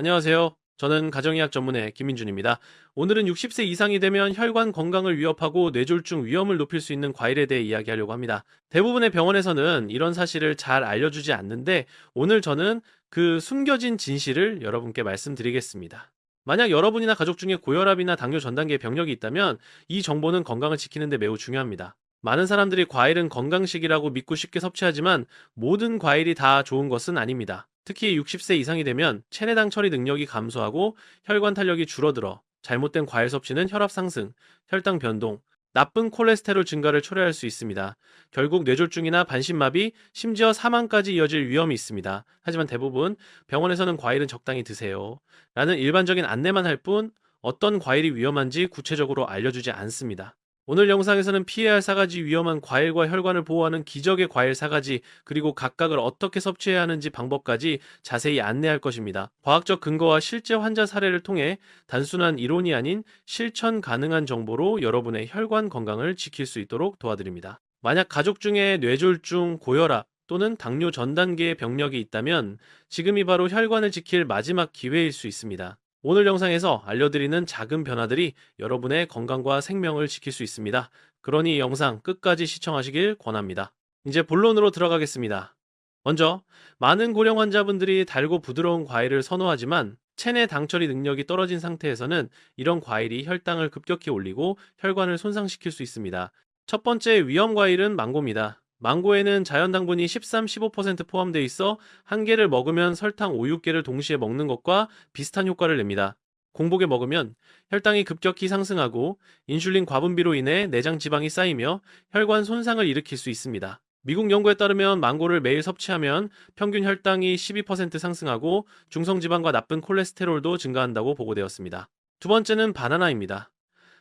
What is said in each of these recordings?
안녕하세요. 저는 가정의학 전문의 김민준입니다. 오늘은 60세 이상이 되면 혈관 건강을 위협하고 뇌졸중 위험을 높일 수 있는 과일에 대해 이야기하려고 합니다. 대부분의 병원에서는 이런 사실을 잘 알려주지 않는데 오늘 저는 그 숨겨진 진실을 여러분께 말씀드리겠습니다. 만약 여러분이나 가족 중에 고혈압이나 당뇨 전 단계 병력이 있다면 이 정보는 건강을 지키는데 매우 중요합니다. 많은 사람들이 과일은 건강식이라고 믿고 쉽게 섭취하지만 모든 과일이 다 좋은 것은 아닙니다. 특히 60세 이상이 되면 체내당 처리 능력이 감소하고 혈관 탄력이 줄어들어 잘못된 과일 섭취는 혈압 상승, 혈당 변동, 나쁜 콜레스테롤 증가를 초래할 수 있습니다. 결국 뇌졸중이나 반신마비, 심지어 사망까지 이어질 위험이 있습니다. 하지만 대부분 병원에서는 과일은 적당히 드세요. 라는 일반적인 안내만 할 뿐 어떤 과일이 위험한지 구체적으로 알려주지 않습니다. 오늘 영상에서는 피해야 할 사가지 위험한 과일과 혈관을 보호하는 기적의 과일 사가지 그리고 각각을 어떻게 섭취해야 하는지 방법까지 자세히 안내할 것입니다. 과학적 근거와 실제 환자 사례를 통해 단순한 이론이 아닌 실천 가능한 정보로 여러분의 혈관 건강을 지킬 수 있도록 도와드립니다. 만약 가족 중에 뇌졸중, 고혈압 또는 당뇨 전 단계의 병력이 있다면 지금이 바로 혈관을 지킬 마지막 기회일 수 있습니다. 오늘 영상에서 알려드리는 작은 변화들이 여러분의 건강과 생명을 지킬 수 있습니다. 그러니 이 영상 끝까지 시청하시길 권합니다. 이제 본론으로 들어가겠습니다. 먼저 많은 고령 환자분들이 달고 부드러운 과일을 선호하지만 체내 당처리 능력이 떨어진 상태에서는 이런 과일이 혈당을 급격히 올리고 혈관을 손상시킬 수 있습니다. 첫 번째 위험 과일은 망고입니다. 망고에는 자연 당분이 13, 15% 포함되어 있어 한 개를 먹으면 설탕 5, 6개를 동시에 먹는 것과 비슷한 효과를 냅니다. 공복에 먹으면 혈당이 급격히 상승하고 인슐린 과분비로 인해 내장 지방이 쌓이며 혈관 손상을 일으킬 수 있습니다. 미국 연구에 따르면 망고를 매일 섭취하면 평균 혈당이 12% 상승하고 중성지방과 나쁜 콜레스테롤도 증가한다고 보고되었습니다. 두 번째는 바나나입니다.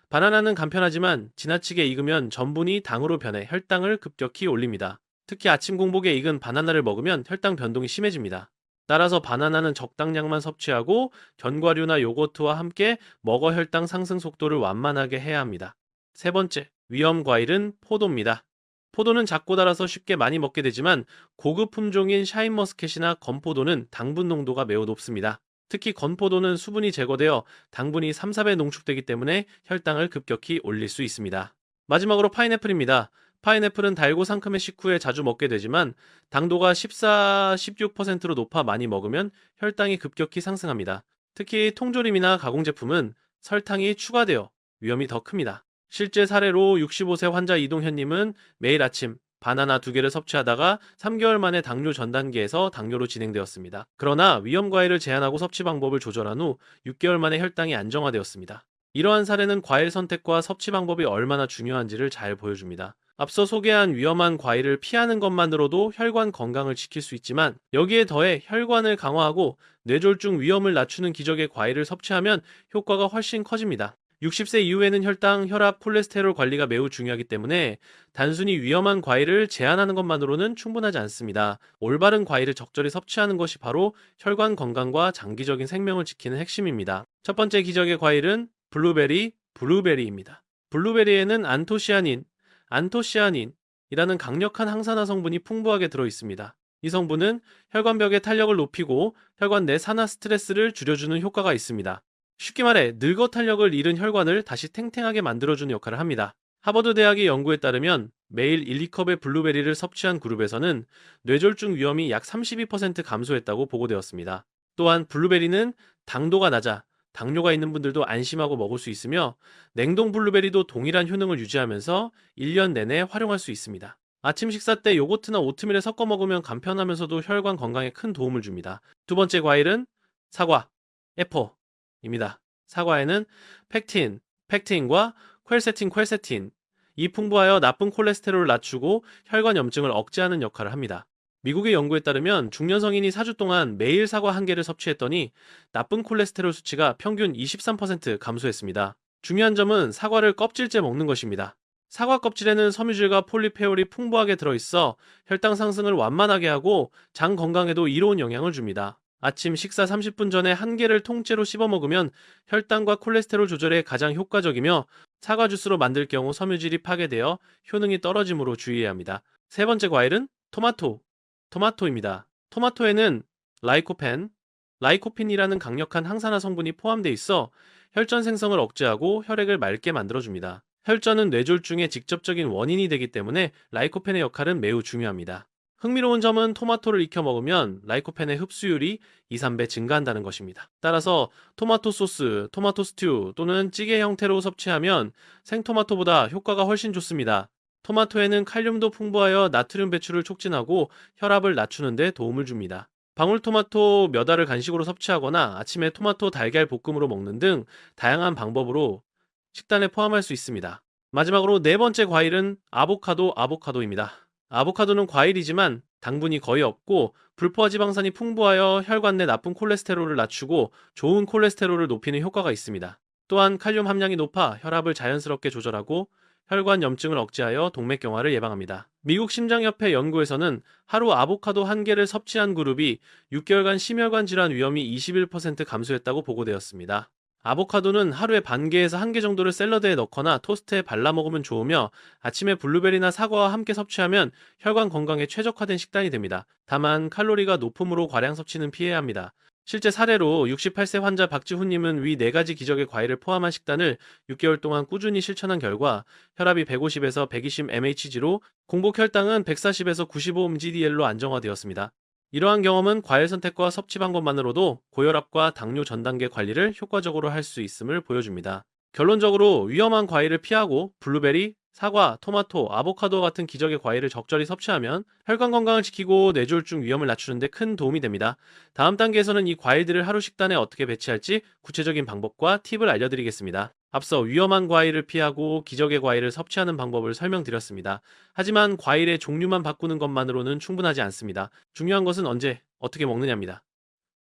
바나나는 간편하지만 지나치게 익으면 전분이 당으로 변해 혈당을 급격히 올립니다. 특히 아침 공복에 익은 바나나를 먹으면 혈당 변동이 심해집니다. 따라서 바나나는 적당량만 섭취하고 견과류나 요거트와 함께 먹어 혈당 상승 속도를 완만하게 해야 합니다. 세 번째, 위험 과일은 포도입니다. 포도는 작고 달아서 쉽게 많이 먹게 되지만 고급 품종인 샤인머스켓이나 건포도는 당분 농도가 매우 높습니다. 특히 건포도는 수분이 제거되어 당분이 3, 4배 농축되기 때문에 혈당을 급격히 올릴 수 있습니다. 마지막으로 파인애플입니다. 파인애플은 달고 상큼한 식후에 자주 먹게 되지만 당도가 14, 16%로 높아 많이 먹으면 혈당이 급격히 상승합니다. 특히 통조림이나 가공제품은 설탕이 추가되어 위험이 더 큽니다. 실제 사례로 65세 환자 이동현님은 매일 아침 바나나 두 개를 섭취하다가 3개월 만에 당뇨 전 단계에서 당뇨로 진행되었습니다. 그러나 위험 과일을 제한하고 섭취 방법을 조절한 후 6개월 만에 혈당이 안정화되었습니다. 이러한 사례는 과일 선택과 섭취 방법이 얼마나 중요한지를 잘 보여줍니다. 앞서 소개한 위험한 과일을 피하는 것만으로도 혈관 건강을 지킬 수 있지만 여기에 더해 혈관을 강화하고 뇌졸중 위험을 낮추는 기적의 과일을 섭취하면 효과가 훨씬 커집니다. 60세 이후에는 혈당, 혈압, 콜레스테롤 관리가 매우 중요하기 때문에 단순히 위험한 과일을 제한하는 것만으로는 충분하지 않습니다. 올바른 과일을 적절히 섭취하는 것이 바로 혈관 건강과 장기적인 생명을 지키는 핵심입니다. 첫 번째 기적의 과일은 블루베리, 블루베리입니다. 블루베리에는 안토시아닌, 안토시아닌이라는 강력한 항산화 성분이 풍부하게 들어 있습니다. 이 성분은 혈관벽의 탄력을 높이고 혈관 내 산화 스트레스를 줄여주는 효과가 있습니다. 쉽게 말해 늙어 탄력을 잃은 혈관을 다시 탱탱하게 만들어주는 역할을 합니다. 하버드 대학의 연구에 따르면 매일 1, 2컵의 블루베리를 섭취한 그룹에서는 뇌졸중 위험이 약 32% 감소했다고 보고되었습니다. 또한 블루베리는 당도가 낮아 당뇨가 있는 분들도 안심하고 먹을 수 있으며 냉동 블루베리도 동일한 효능을 유지하면서 1년 내내 활용할 수 있습니다. 아침 식사 때 요거트나 오트밀에 섞어 먹으면 간편하면서도 혈관 건강에 큰 도움을 줍니다. 두 번째 과일은 사과, 애포, 입니다. 사과에는 팩틴, 팩틴과 퀘세틴, 퀘세틴 이 풍부하여 나쁜 콜레스테롤을 낮추고 혈관 염증을 억제하는 역할을 합니다. 미국의 연구에 따르면 중년 성인이 4주 동안 매일 사과 한 개를 섭취했더니 나쁜 콜레스테롤 수치가 평균 23% 감소했습니다. 중요한 점은 사과를 껍질째 먹는 것입니다. 사과 껍질에는 섬유질과 폴리페올이 풍부하게 들어있어 혈당 상승을 완만하게 하고 장 건강에도 이로운 영향을 줍니다. 아침 식사 30분 전에 한 개를 통째로 씹어 먹으면 혈당과 콜레스테롤 조절에 가장 효과적이며 사과 주스로 만들 경우 섬유질이 파괴되어 효능이 떨어지므로 주의해야 합니다. 세 번째 과일은 토마토, 토마토입니다. 토마토에는 라이코펜, 라이코핀이라는 강력한 항산화 성분이 포함되어 있어 혈전 생성을 억제하고 혈액을 맑게 만들어줍니다. 혈전은 뇌졸중의 직접적인 원인이 되기 때문에 라이코펜의 역할은 매우 중요합니다. 흥미로운 점은 토마토를 익혀 먹으면 라이코펜의 흡수율이 2, 3배 증가한다는 것입니다. 따라서 토마토 소스, 토마토 스튜 또는 찌개 형태로 섭취하면 생토마토보다 효과가 훨씬 좋습니다. 토마토에는 칼륨도 풍부하여 나트륨 배출을 촉진하고 혈압을 낮추는 데 도움을 줍니다. 방울토마토 몇 알을 간식으로 섭취하거나 아침에 토마토 달걀 볶음으로 먹는 등 다양한 방법으로 식단에 포함할 수 있습니다. 마지막으로 네 번째 과일은 아보카도 아보카도입니다. 아보카도는 과일이지만 당분이 거의 없고 불포화 지방산이 풍부하여 혈관 내 나쁜 콜레스테롤을 낮추고 좋은 콜레스테롤을 높이는 효과가 있습니다. 또한 칼륨 함량이 높아 혈압을 자연스럽게 조절하고 혈관 염증을 억제하여 동맥경화를 예방합니다. 미국 심장협회 연구에서는 하루 아보카도 한 개를 섭취한 그룹이 6개월간 심혈관 질환 위험이 21% 감소했다고 보고되었습니다. 아보카도는 하루에 반 개에서 한 개 정도를 샐러드에 넣거나 토스트에 발라 먹으면 좋으며 아침에 블루베리나 사과와 함께 섭취하면 혈관 건강에 최적화된 식단이 됩니다. 다만 칼로리가 높음으로 과량 섭취는 피해야 합니다. 실제 사례로 68세 환자 박지훈님은 위 4가지 기적의 과일을 포함한 식단을 6개월 동안 꾸준히 실천한 결과 혈압이 150에서 120mHg로 공복 혈당은 140에서 95mgdl로 안정화되었습니다. 이러한 경험은 과일 선택과 섭취 방법만으로도 고혈압과 당뇨 전 단계 관리를 효과적으로 할 수 있음을 보여줍니다. 결론적으로 위험한 과일을 피하고 블루베리, 사과, 토마토, 아보카도 같은 기적의 과일을 적절히 섭취하면 혈관 건강을 지키고 뇌졸중 위험을 낮추는 데 큰 도움이 됩니다. 다음 단계에서는 이 과일들을 하루 식단에 어떻게 배치할지 구체적인 방법과 팁을 알려드리겠습니다. 앞서 위험한 과일을 피하고 기적의 과일을 섭취하는 방법을 설명드렸습니다. 하지만 과일의 종류만 바꾸는 것만으로는 충분하지 않습니다. 중요한 것은 언제, 어떻게 먹느냐입니다.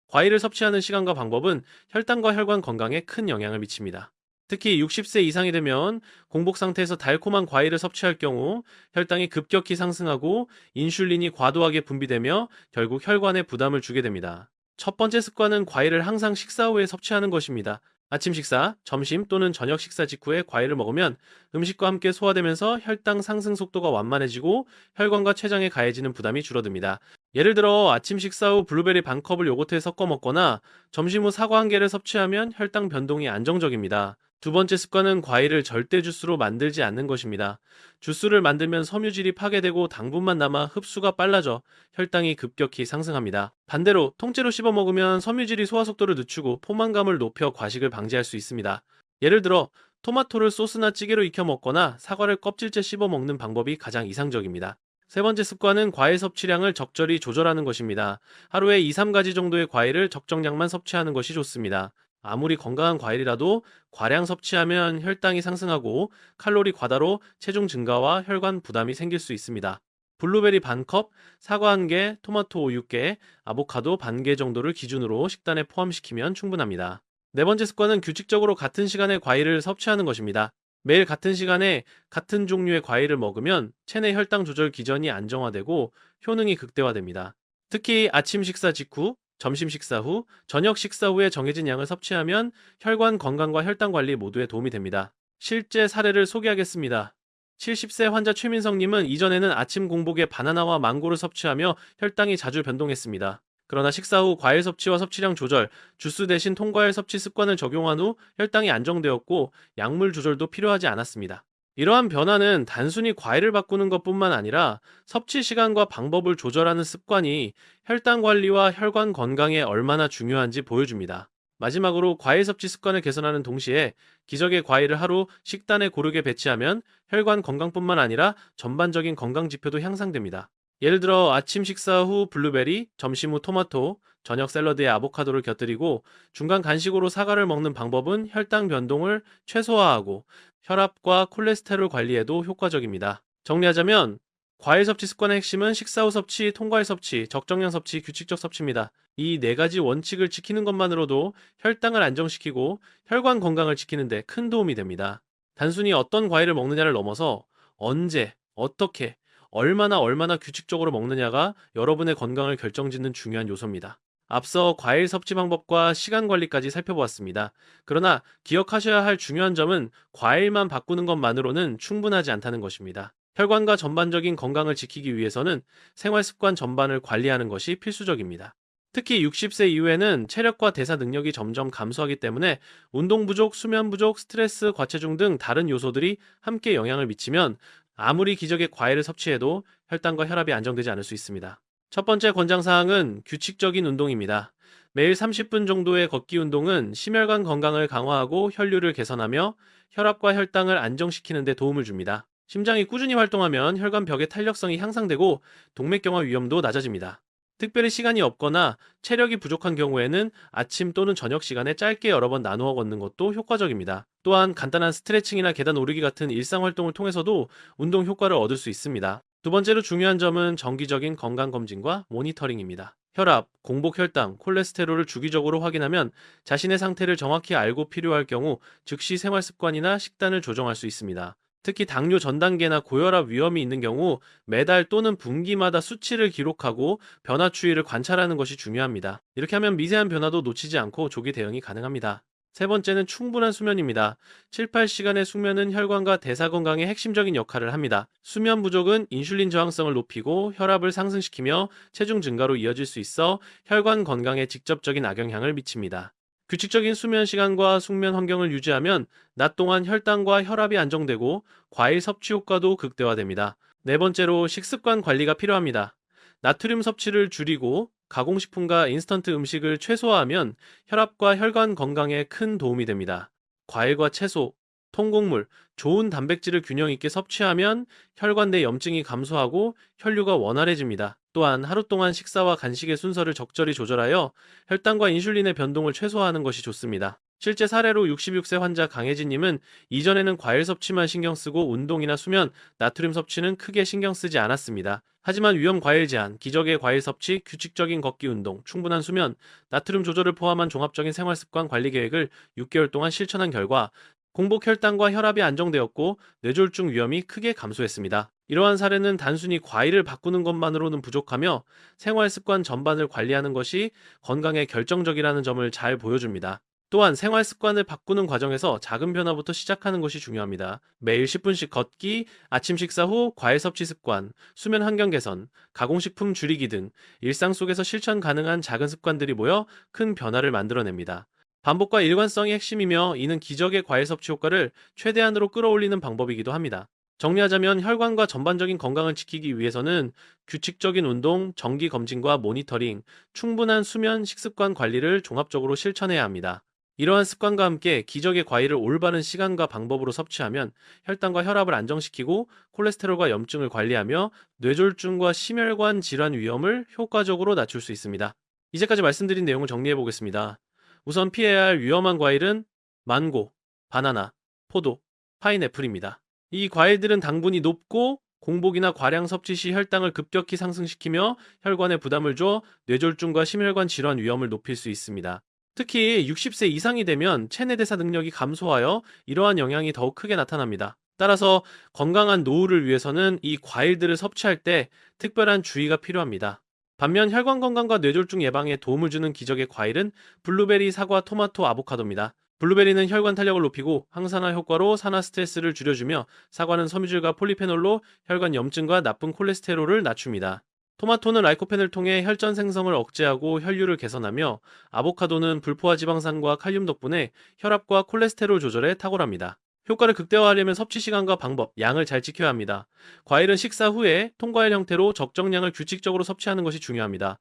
과일을 섭취하는 시간과 방법은 혈당과 혈관 건강에 큰 영향을 미칩니다. 특히 60세 이상이 되면 공복 상태에서 달콤한 과일을 섭취할 경우 혈당이 급격히 상승하고 인슐린이 과도하게 분비되며 결국 혈관에 부담을 주게 됩니다. 첫 번째 습관은 과일을 항상 식사 후에 섭취하는 것입니다. 아침 식사, 점심 또는 저녁 식사 직후에 과일을 먹으면 음식과 함께 소화되면서 혈당 상승 속도가 완만해지고 혈관과 췌장에 가해지는 부담이 줄어듭니다. 예를 들어 아침 식사 후 블루베리 반 컵을 요거트에 섞어 먹거나 점심 후 사과 한 개를 섭취하면 혈당 변동이 안정적입니다. 두 번째 습관은 과일을 절대 주스로 만들지 않는 것입니다. 주스를 만들면 섬유질이 파괴되고 당분만 남아 흡수가 빨라져 혈당이 급격히 상승합니다. 반대로 통째로 씹어 먹으면 섬유질이 소화 속도를 늦추고 포만감을 높여 과식을 방지할 수 있습니다. 예를 들어 토마토를 소스나 찌개로 익혀 먹거나 사과를 껍질째 씹어 먹는 방법이 가장 이상적입니다. 세 번째 습관은 과일 섭취량을 적절히 조절하는 것입니다. 하루에 2, 3가지 정도의 과일을 적정량만 섭취하는 것이 좋습니다. 아무리 건강한 과일이라도 과량 섭취하면 혈당이 상승하고 칼로리 과다로 체중 증가와 혈관 부담이 생길 수 있습니다. 블루베리 반 컵, 사과 한 개, 토마토 5, 6개, 아보카도 반 개 정도를 기준으로 식단에 포함시키면 충분합니다. 네 번째 습관은 규칙적으로 같은 시간에 과일을 섭취하는 것입니다. 매일 같은 시간에 같은 종류의 과일을 먹으면 체내 혈당 조절 기전이 안정화되고 효능이 극대화됩니다. 특히 아침 식사 직후, 점심 식사 후, 저녁 식사 후에 정해진 양을 섭취하면 혈관 건강과 혈당 관리 모두에 도움이 됩니다. 실제 사례를 소개하겠습니다. 70세 환자 최민성님은 이전에는 아침 공복에 바나나와 망고를 섭취하며 혈당이 자주 변동했습니다. 그러나 식사 후 과일 섭취와 섭취량 조절, 주스 대신 통과일 섭취 습관을 적용한 후 혈당이 안정되었고 약물 조절도 필요하지 않았습니다. 이러한 변화는 단순히 과일을 바꾸는 것뿐만 아니라 섭취 시간과 방법을 조절하는 습관이 혈당 관리와 혈관 건강에 얼마나 중요한지 보여줍니다. 마지막으로 과일 섭취 습관을 개선하는 동시에 기적의 과일을 하루 식단에 고르게 배치하면 혈관 건강뿐만 아니라 전반적인 건강 지표도 향상됩니다. 예를 들어 아침 식사 후 블루베리, 점심 후 토마토, 저녁 샐러드에 아보카도를 곁들이고 중간 간식으로 사과를 먹는 방법은 혈당 변동을 최소화하고 혈압과 콜레스테롤 관리에도 효과적입니다. 정리하자면 과일 섭취 습관의 핵심은 식사 후 섭취, 통과일 섭취, 적정량 섭취, 규칙적 섭취입니다. 이 네 가지 원칙을 지키는 것만으로도 혈당을 안정시키고 혈관 건강을 지키는 데 큰 도움이 됩니다. 단순히 어떤 과일을 먹느냐를 넘어서 언제, 어떻게, 얼마나 얼마나 규칙적으로 먹느냐가 여러분의 건강을 결정짓는 중요한 요소입니다. 앞서 과일 섭취 방법과 시간 관리까지 살펴보았습니다. 그러나 기억하셔야 할 중요한 점은 과일만 바꾸는 것만으로는 충분하지 않다는 것입니다. 혈관과 전반적인 건강을 지키기 위해서는 생활 습관 전반을 관리하는 것이 필수적입니다. 특히 60세 이후에는 체력과 대사 능력이 점점 감소하기 때문에 운동 부족, 수면 부족, 스트레스, 과체중 등 다른 요소들이 함께 영향을 미치면 아무리 기적의 과일을 섭취해도 혈당과 혈압이 안정되지 않을 수 있습니다. 첫 번째 권장사항은 규칙적인 운동입니다. 매일 30분 정도의 걷기 운동은 심혈관 건강을 강화하고 혈류를 개선하며 혈압과 혈당을 안정시키는 데 도움을 줍니다. 심장이 꾸준히 활동하면 혈관벽의 탄력성이 향상되고 동맥경화 위험도 낮아집니다. 특별히 시간이 없거나 체력이 부족한 경우에는 아침 또는 저녁 시간에 짧게 여러 번 나누어 걷는 것도 효과적입니다. 또한 간단한 스트레칭이나 계단 오르기 같은 일상 활동을 통해서도 운동 효과를 얻을 수 있습니다. 두 번째로 중요한 점은 정기적인 건강 검진과 모니터링입니다. 혈압, 공복 혈당, 콜레스테롤을 주기적으로 확인하면 자신의 상태를 정확히 알고 필요할 경우 즉시 생활 습관이나 식단을 조정할 수 있습니다. 특히 당뇨 전 단계나 고혈압 위험이 있는 경우 매달 또는 분기마다 수치를 기록하고 변화 추이를 관찰하는 것이 중요합니다. 이렇게 하면 미세한 변화도 놓치지 않고 조기 대응이 가능합니다. 세 번째는 충분한 수면입니다. 7, 8시간의 숙면은 혈관과 대사 건강에 핵심적인 역할을 합니다. 수면 부족은 인슐린 저항성을 높이고 혈압을 상승시키며 체중 증가로 이어질 수 있어 혈관 건강에 직접적인 악영향을 미칩니다. 규칙적인 수면 시간과 숙면 환경을 유지하면 낮 동안 혈당과 혈압이 안정되고 과일 섭취 효과도 극대화됩니다. 네 번째로 식습관 관리가 필요합니다. 나트륨 섭취를 줄이고 가공식품과 인스턴트 음식을 최소화하면 혈압과 혈관 건강에 큰 도움이 됩니다. 과일과 채소, 통곡물, 좋은 단백질을 균형 있게 섭취하면 혈관 내 염증이 감소하고 혈류가 원활해집니다. 또한 하루 동안 식사와 간식의 순서를 적절히 조절하여 혈당과 인슐린의 변동을 최소화하는 것이 좋습니다. 실제 사례로 66세 환자 강혜진님은 이전에는 과일 섭취만 신경 쓰고 운동이나 수면, 나트륨 섭취는 크게 신경 쓰지 않았습니다. 하지만 위험 과일 제한, 기적의 과일 섭취, 규칙적인 걷기 운동, 충분한 수면, 나트륨 조절을 포함한 종합적인 생활 습관 관리 계획을 6개월 동안 실천한 결과 공복 혈당과 혈압이 안정되었고 뇌졸중 위험이 크게 감소했습니다. 이러한 사례는 단순히 과일을 바꾸는 것만으로는 부족하며 생활 습관 전반을 관리하는 것이 건강에 결정적이라는 점을 잘 보여줍니다. 또한 생활 습관을 바꾸는 과정에서 작은 변화부터 시작하는 것이 중요합니다. 매일 10분씩 걷기, 아침 식사 후 과일 섭취 습관, 수면 환경 개선, 가공식품 줄이기 등 일상 속에서 실천 가능한 작은 습관들이 모여 큰 변화를 만들어냅니다. 반복과 일관성이 핵심이며 이는 기적의 과일 섭취 효과를 최대한으로 끌어올리는 방법이기도 합니다. 정리하자면 혈관과 전반적인 건강을 지키기 위해서는 규칙적인 운동, 정기 검진과 모니터링, 충분한 수면, 식습관 관리를 종합적으로 실천해야 합니다. 이러한 습관과 함께 기적의 과일을 올바른 시간과 방법으로 섭취하면 혈당과 혈압을 안정시키고 콜레스테롤과 염증을 관리하며 뇌졸중과 심혈관 질환 위험을 효과적으로 낮출 수 있습니다. 이제까지 말씀드린 내용을 정리해 보겠습니다. 우선 피해야 할 위험한 과일은 망고, 바나나, 포도, 파인애플입니다. 이 과일들은 당분이 높고 공복이나 과량 섭취 시 혈당을 급격히 상승시키며 혈관에 부담을 줘 뇌졸중과 심혈관 질환 위험을 높일 수 있습니다. 특히 60세 이상이 되면 체내 대사 능력이 감소하여 이러한 영향이 더욱 크게 나타납니다. 따라서 건강한 노후를 위해서는 이 과일들을 섭취할 때 특별한 주의가 필요합니다. 반면 혈관 건강과 뇌졸중 예방에 도움을 주는 기적의 과일은 블루베리, 사과, 토마토, 아보카도입니다. 블루베리는 혈관 탄력을 높이고 항산화 효과로 산화 스트레스를 줄여주며 사과는 섬유질과 폴리페놀로 혈관 염증과 나쁜 콜레스테롤을 낮춥니다. 토마토는 라이코펜을 통해 혈전 생성을 억제하고 혈류를 개선하며 아보카도는 불포화 지방산과 칼륨 덕분에 혈압과 콜레스테롤 조절에 탁월합니다. 효과를 극대화하려면 섭취 시간과 방법, 양을 잘 지켜야 합니다. 과일은 식사 후에 통과일 형태로 적정량을 규칙적으로 섭취하는 것이 중요합니다.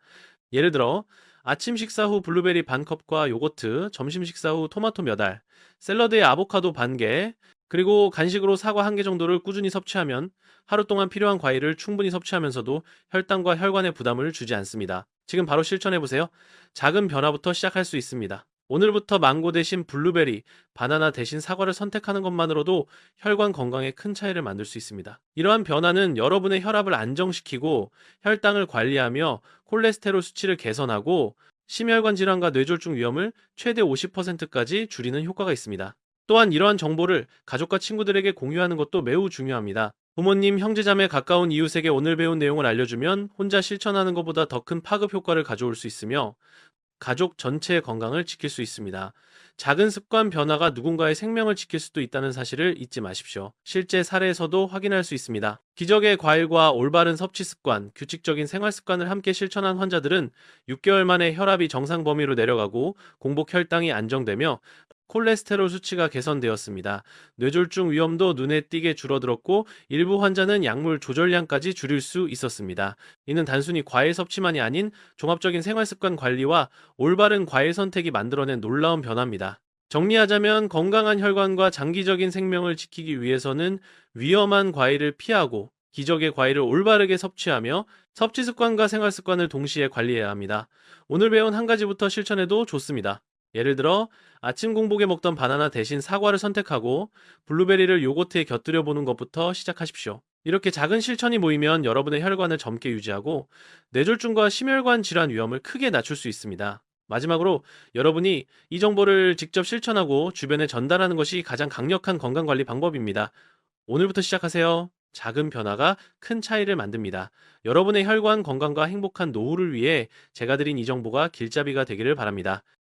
예를 들어 아침 식사 후 블루베리 반 컵과 요거트, 점심 식사 후 토마토 몇 알, 샐러드에 아보카도 반 개, 그리고 간식으로 사과 한 개 정도를 꾸준히 섭취하면 하루 동안 필요한 과일을 충분히 섭취하면서도 혈당과 혈관에 부담을 주지 않습니다. 지금 바로 실천해 보세요. 작은 변화부터 시작할 수 있습니다. 오늘부터 망고 대신 블루베리, 바나나 대신 사과를 선택하는 것만으로도 혈관 건강에 큰 차이를 만들 수 있습니다. 이러한 변화는 여러분의 혈압을 안정시키고 혈당을 관리하며 콜레스테롤 수치를 개선하고 심혈관 질환과 뇌졸중 위험을 최대 50%까지 줄이는 효과가 있습니다. 또한 이러한 정보를 가족과 친구들에게 공유하는 것도 매우 중요합니다. 부모님, 형제자매 가까운 이웃에게 오늘 배운 내용을 알려주면 혼자 실천하는 것보다 더 큰 파급 효과를 가져올 수 있으며 가족 전체의 건강을 지킬 수 있습니다. 작은 습관 변화가 누군가의 생명을 지킬 수도 있다는 사실을 잊지 마십시오. 실제 사례에서도 확인할 수 있습니다. 기적의 과일과 올바른 섭취 습관, 규칙적인 생활 습관을 함께 실천한 환자들은 6개월 만에 혈압이 정상 범위로 내려가고 공복 혈당이 안정되며 콜레스테롤 수치가 개선되었습니다. 뇌졸중 위험도 눈에 띄게 줄어들었고 일부 환자는 약물 조절량까지 줄일 수 있었습니다. 이는 단순히 과일 섭취만이 아닌 종합적인 생활 습관 관리와 올바른 과일 선택이 만들어낸 놀라운 변화입니다. 정리하자면 건강한 혈관과 장기적인 생명을 지키기 위해서는 위험한 과일을 피하고 기적의 과일을 올바르게 섭취하며 섭취 습관과 생활 습관을 동시에 관리해야 합니다. 오늘 배운 한 가지부터 실천해도 좋습니다. 예를 들어 아침 공복에 먹던 바나나 대신 사과를 선택하고 블루베리를 요거트에 곁들여 보는 것부터 시작하십시오. 이렇게 작은 실천이 모이면 여러분의 혈관을 젊게 유지하고 뇌졸중과 심혈관 질환 위험을 크게 낮출 수 있습니다. 마지막으로 여러분이 이 정보를 직접 실천하고 주변에 전달하는 것이 가장 강력한 건강관리 방법입니다. 오늘부터 시작하세요. 작은 변화가 큰 차이를 만듭니다. 여러분의 혈관 건강과 행복한 노후를 위해 제가 드린 이 정보가 길잡이가 되기를 바랍니다.